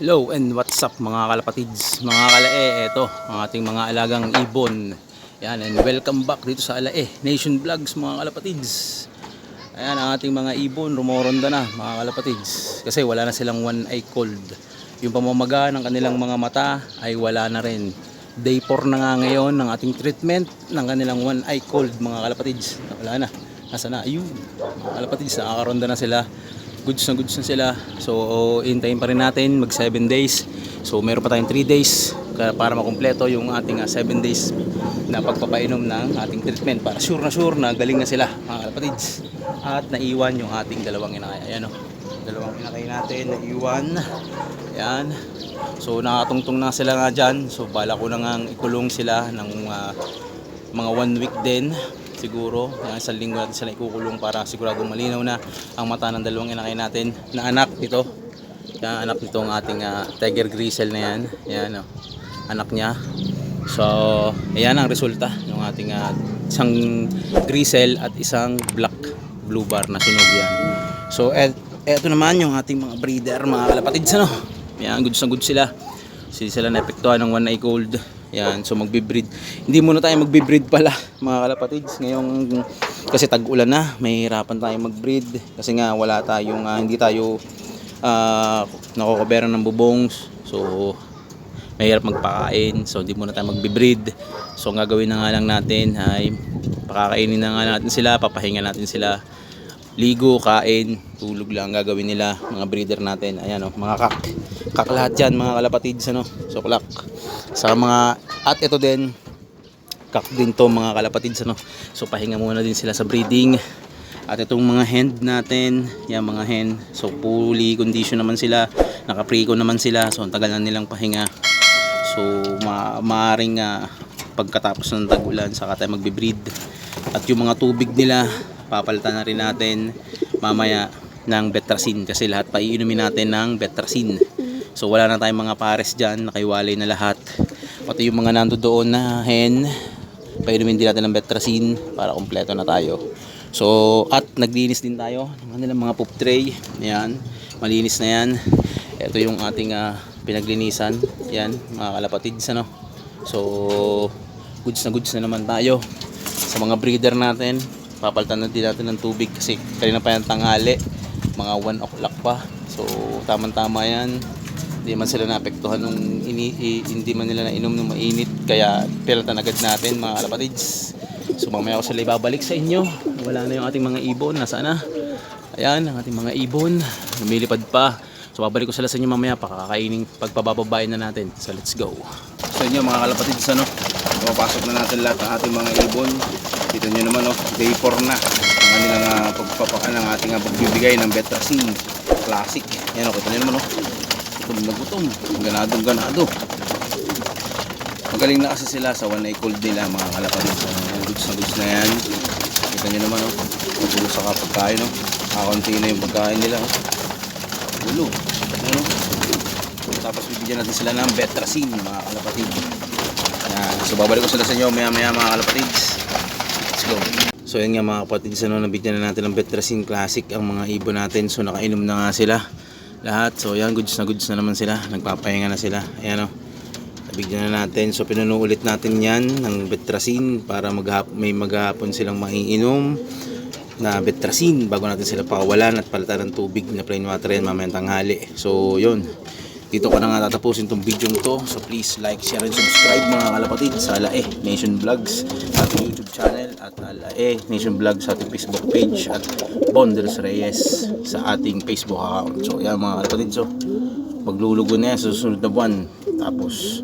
Hello and what's up mga kalapatids, mga kalae, eto ang ating mga alagang ibon. Yan and welcome back dito sa Alae Nation Vlogs mga kalapatids. Ayan ang ating mga ibon, rumoronda na mga kalapatids. Kasi wala na silang one eye cold. Yung pamamaga ng kanilang mga mata ay wala na rin. Day 4 na nga ngayon ng ating treatment ng kanilang one eye cold mga kalapatids. Wala na. Nasa na? Ayun. Mga kalapatids, nakakaronda na sila goods na goods na sila. So, hintayin pa rin natin mag 7 days. So, meron pa tayong 3 days para makumpleto yung ating 7 days na pagpapainom ng ating treatment para sure na sure na galing na sila mga kapatids. At naiwan yung ating dalawang inakay. Ayan o. Dalawang inakay natin naiwan. Ayan. So, nakatungtong na sila nga dyan. So, bala ko na nga ikulong sila ng ah, mga one week din siguro. Yung isang linggo natin sila ikukulong para siguradong malinaw na ang mata ng dalawang inakay natin na anak ito yan anak nitong ating ah, tiger grizzle na yan. Yan oh. anak niya. So ayan ang resulta ng ating ah, isang grizzle at isang black blue bar na sunog so et, eto naman yung ating mga breeder mga kalapatids ano? Yan goods na goods sila. Hindi sila naepektuhan ng one eye cold yan, so magbe-breed. Hindi muna tayo magbe-breed pala, mga kalapatids. Ngayong kasi tag-ulan na, may hirapan tayong mag-breed kasi nga wala tayong ah, hindi tayo uh, nakokoberan ng bubongs. So mahirap magpakain. So hindi muna tayo magbe-breed. So ang gagawin na nga lang natin ay pakakainin na nga natin sila, papahinga natin sila ligo, kain, tulog lang ang gagawin nila mga breeder natin. Ayan oh, mga kak. Kak lahat yan mga kalapatids ano. So klak. Sa mga at ito din kak din to mga kalapatids ano. So pahinga muna din sila sa breeding. At itong mga hen natin, yan mga hen. So fully condition naman sila, naka-preco naman sila. So ang tagal na nilang pahinga. So ma maaring ah, pagkatapos ng tag-ulan saka tayo magbe-breed. At yung mga tubig nila, papalitan na rin natin mamaya ng betrasin kasi lahat pa iinumin natin ng betrasin. So wala na tayong mga pares dyan, nakaiwalay na lahat. Pati yung mga nando doon na hen, painumin din natin ng betrasin para kumpleto na tayo. So at naglinis din tayo ng kanilang mga poop tray. Yan, malinis na yan. Ito yung ating ah, pinaglinisan. Yan, mga kalapatids ano. So goods na goods na naman tayo sa mga breeder natin papalitan na din natin ng tubig kasi kanina pa yung tanghali. Mga 1 o'clock pa. So tamang tama yan. Hindi man sila naapektuhan nung ini, i- hindi man nila nainom nung mainit. Kaya pilatan agad natin mga kalapatids so mamaya ako sila ibabalik sa inyo. Wala na yung ating mga ibon. Nasaan na? Ayan ang ating mga ibon. Lumilipad pa. So babalik ko sila sa inyo mamaya. Pakakainin pagpabababain na natin. So let's go. Sa inyo mga kalapatids ano Pumapasok na natin lahat ng ating mga ibon. Kita nyo naman, oh, day 4 na. Ang kanilang uh, pagpapakan ng ating uh, pagbibigay ng Betrasin Classic. Yan, oh, kita nyo naman, oh. Gutom na gutom. Ganadong ganado. Magaling na kasi sila sa one eye cold nila, mga kalapatid. So, goods na goods na yan. Kita nyo naman, oh. Puro sa kapagkain, oh. Kakunti na yung pagkain nila, oh. Gulo. Ano. Tapos bibigyan natin sila ng Betrasin, mga kalapatid. Yan. So babalik ko sila sa inyo maya maya mga kalapatids. Let's go. So yun nga mga kapatids, ano, nabigyan na natin ng Betrasin Classic ang mga ibon natin. So nakainom na nga sila lahat. So yan, goods na goods na naman sila. Nagpapahinga na sila. Ayan o. Nabigyan na natin. So pinuno ulit natin yan ng Betrasin para maghap may maghapon silang maiinom na Betrasin bago natin sila pakawalan at palitan ng tubig na plain water yan mamayang tanghali. So yun. Dito ko na nga tatapusin tong video to. So please like, share, and subscribe mga kalapatid sa Alae Nation Vlogs ating YouTube channel at Alae Nation Vlogs sa ating Facebook page at Bonders Reyes sa ating Facebook account. So yan mga kalapatid. So maglulugo na yan sa susunod na buwan. Tapos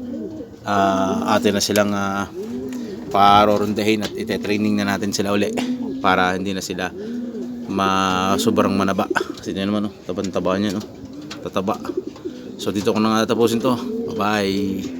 ah atin na silang uh, parorundahin at ite-training na natin sila uli para hindi na sila ma sobrang manaba. Kasi yun naman, oh, taban-taba niya, no? tataba. So dito ko na nga tatapusin to. Bye-bye.